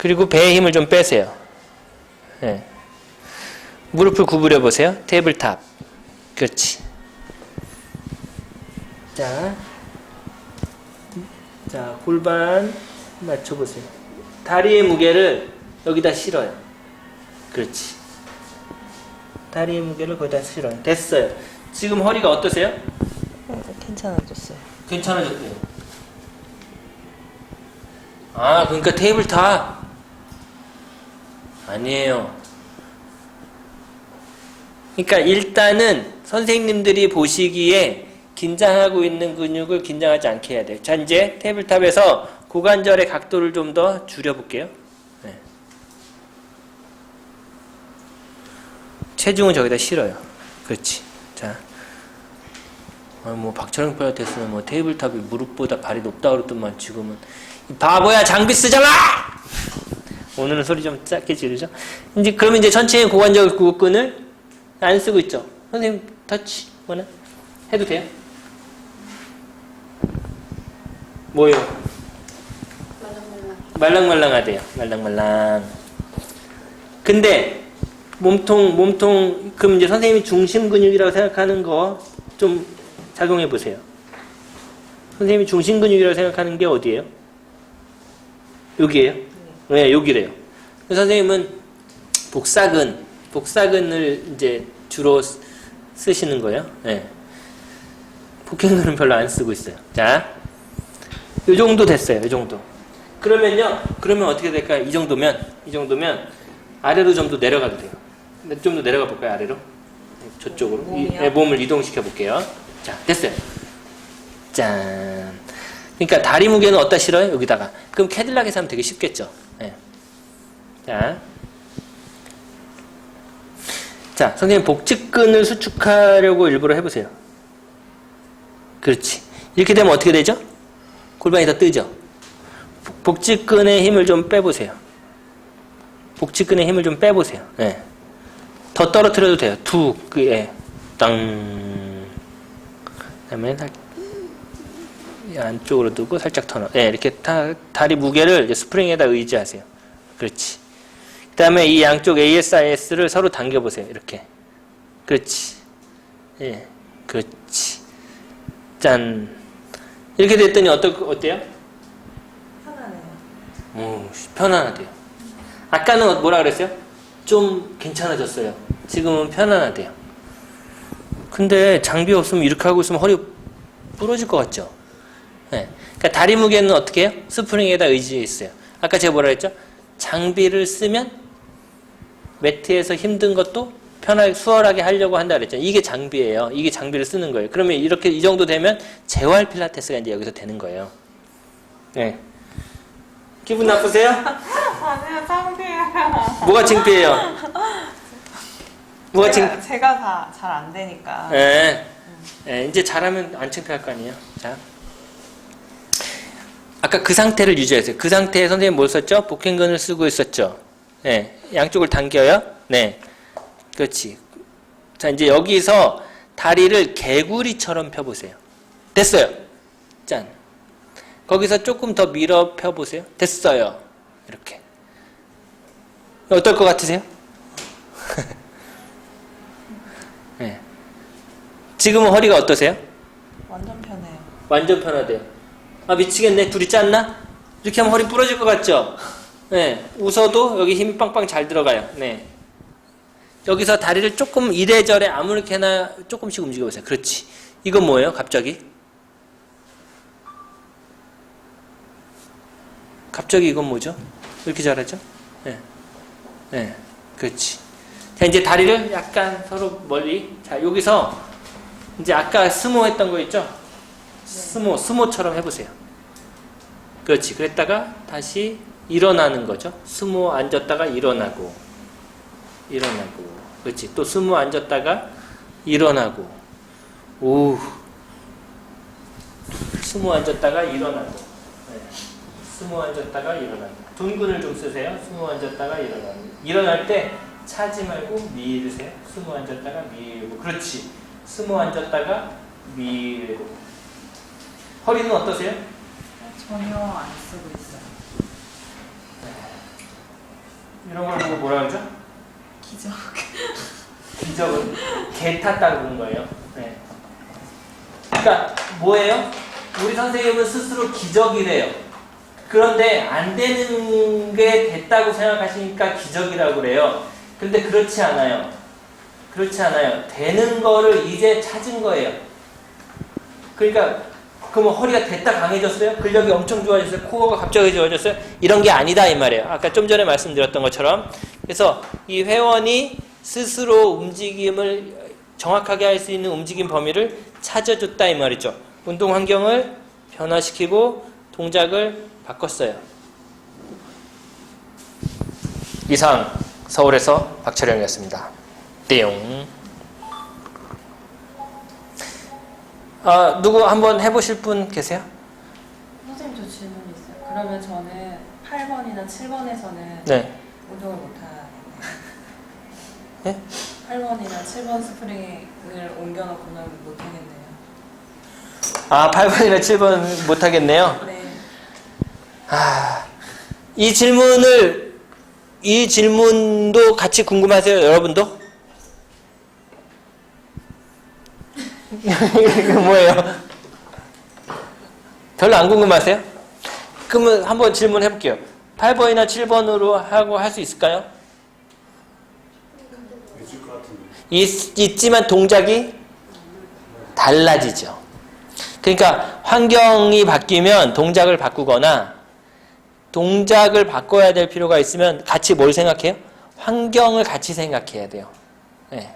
그리고 배에 힘을 좀 빼세요. 예. 무릎을 구부려 보세요. 테이블탑. 그렇지. 자. 자, 골반 맞춰보세요. 다리의 무게를 여기다 실어요. 그렇지. 다리의 무게를 거기다 실어요. 됐어요. 지금 허리가 어떠세요? 어, 괜찮아졌어요. 괜찮아졌대요. 아, 그러니까 테이블 탑. 아니에요. 그러니까 일단은 선생님들이 보시기에 긴장하고 있는 근육을 긴장하지 않게 해야 돼요. 자, 이제 테이블탑에서 고관절의 각도를 좀 더 줄여볼게요. 네. 체중은 저기다 실어요. 그렇지. 자. 아, 뭐 박철영 필라테스는 뭐 테이블탑이 무릎보다 발이 높다 그랬더만 지금은 이 바보야 장비 쓰잖아. 오늘은 소리 좀 작게 지르죠. 이제 그러면 이제 전체의 고관절 구근을 안 쓰고 있죠. 선생님 터치 뭐나 해도 돼요? 뭐요? 말랑말랑하대요. 말랑말랑. 근데 몸통 몸통 그럼 이제 선생님이 중심 근육이라고 생각하는 거 좀 작용해 보세요. 선생님이 중심 근육이라고 생각하는 게 어디예요? 여기예요? 네, 여기래요. 선생님은 복사근, 복사근을 이제 주로 쓰- 쓰시는 거예요. 네. 복행근은 별로 안 쓰고 있어요. 자, 이 정도 됐어요. 이 정도. 그러면요, 그러면 어떻게 될까요? 이 정도면, 이 정도면 아래로 좀 더 내려가도 돼요. 좀 더 내려가 볼까요? 아래로? 저쪽으로. 이, 몸이요? 네, 몸을 이동시켜 볼게요. 자, 됐어요. 짠. 그러니까 다리 무게는 어디다 실어요? 여기다가. 그럼 캐딜락에서 하면 되게 쉽겠죠. 네. 자. 자, 선생님 복직근을 수축하려고 일부러 해보세요. 그렇지. 이렇게 되면 어떻게 되죠? 골반이 더 뜨죠? 복- 복직근의 힘을 좀 빼보세요. 복직근의 힘을 좀 빼보세요. 예. 더 떨어뜨려도 돼요. 툭, 그, 예. 땅. 그 다음에 안쪽으로 두고 살짝 더 넣어. 예, 이렇게 다, 다리 무게를 스프링에다 의지하세요. 그렇지. 그 다음에 이 양쪽 ASIS를 서로 당겨보세요. 이렇게. 그렇지. 예, 그렇지. 짠. 이렇게 됐더니 어떠, 어때요? 편하네요. 오, 편안하대요. 아까는 뭐라 그랬어요? 좀 괜찮아졌어요. 지금은 편안하대요. 근데 장비 없으면 이렇게 하고 있으면 허리 부러질 것 같죠? 네. 그러니까 다리 무게는 어떻게 해요? 스프링에다 의지해 있어요. 아까 제가 뭐라 했죠? 장비를 쓰면 매트에서 힘든 것도 편하게 수월하게 하려고 한다 그랬죠. 이게 장비예요. 이게 장비를 쓰는 거예요. 그러면 이렇게 이 정도 되면 재활 필라테스가 이제 여기서 되는 거예요. 네. 기분 나쁘세요? 아니요, 창피해요. 뭐가 창피해요? 뭐가 창? 제가, 제가 다 잘 안 되니까. 예. 예, 이제 잘하면 안 창피할 거 아니에요. 자. 아까 그 상태를 유지했어요. 그 상태에 선생님 뭘 썼죠? 복행근을 쓰고 있었죠. 예. 양쪽을 당겨요. 네. 그렇지. 자, 이제 여기서 다리를 개구리처럼 펴보세요. 됐어요. 짠. 거기서 조금 더 밀어 펴보세요. 됐어요. 이렇게. 어떨 것 같으세요? 네. 지금은 허리가 어떠세요? 완전 편해요. 완전 편하대요. 아 미치겠네. 둘이 짰나? 이렇게 하면 허리 부러질 것 같죠? 네. 웃어도 여기 힘이 빵빵 잘 들어가요. 네. 여기서 다리를 조금 이래저래 아무렇게나 조금씩 움직여 보세요. 그렇지. 이건 뭐예요? 갑자기? 갑자기 이건 뭐죠? 왜 이렇게 잘하죠? 네. 네. 그렇지. 자, 이제 다리를 약간 서로 멀리. 자, 여기서 이제 아까 스모 했던 거 있죠? 스모, 스모처럼 해보세요. 그렇지. 그랬다가 다시 일어나는 거죠. 스모 앉았다가 일어나고, 일어나고. 그렇지. 또 스모 앉았다가 일어나고. 오. 스모 앉았다가 일어나고. 네. 스모 앉았다가 일어나고. 둔근을 좀 쓰세요. 스모 앉았다가 일어나고. 일어날 때 차지 말고 밀으세요. 스모 앉았다가 밀고. 그렇지. 스모 앉았다가 밀고. 허리는 어떠세요? 전혀 안 쓰고 있어요. 이런 걸 보고 뭐라 그러죠? 기적. 기적은 개 탔다고 그런 거예요. 네. 그러니까 뭐예요? 우리 선생님은 스스로 기적이래요. 그런데 안 되는 게 됐다고 생각하시니까 기적이라고 그래요. 근데 그렇지 않아요. 그렇지 않아요. 되는 거를 이제 찾은 거예요. 그러니까 그러면 허리가 됐다 강해졌어요? 근력이 엄청 좋아졌어요? 코어가 갑자기 좋아졌어요? 이런 게 아니다 이 말이에요. 아까 좀 전에 말씀드렸던 것처럼 그래서 이 회원이 스스로 움직임을 정확하게 할 수 있는 움직임 범위를 찾아줬다 이 말이죠. 운동 환경을 변화시키고 동작을 바꿨어요. 이상 서울에서 박철영이었습니다. 띠용. 아, 누구 한번 해보실 분 계세요? 선생님 저 질문이 있어요. 그러면 저는 8번이나 7번에서는 네. 운동을 못 하겠네요. 네? 8번이나 7번 스프링을 옮겨놓고 는 못 하겠네요. 아, 8번이나 7번 못하겠네요. 네. 아, 이 질문을, 이 질문도 같이 궁금하세요, 여러분도? 이거 뭐예요? 별로 안 궁금하세요? 그러면 한번 질문해 볼게요. 8번이나 7번으로 하고 할 수 있을까요? 있, 있지만 동작이 달라지죠. 그러니까 환경이 바뀌면 동작을 바꾸거나 동작을 바꿔야 될 필요가 있으면 같이 뭘 생각해요? 환경을 같이 생각해야 돼요. 네.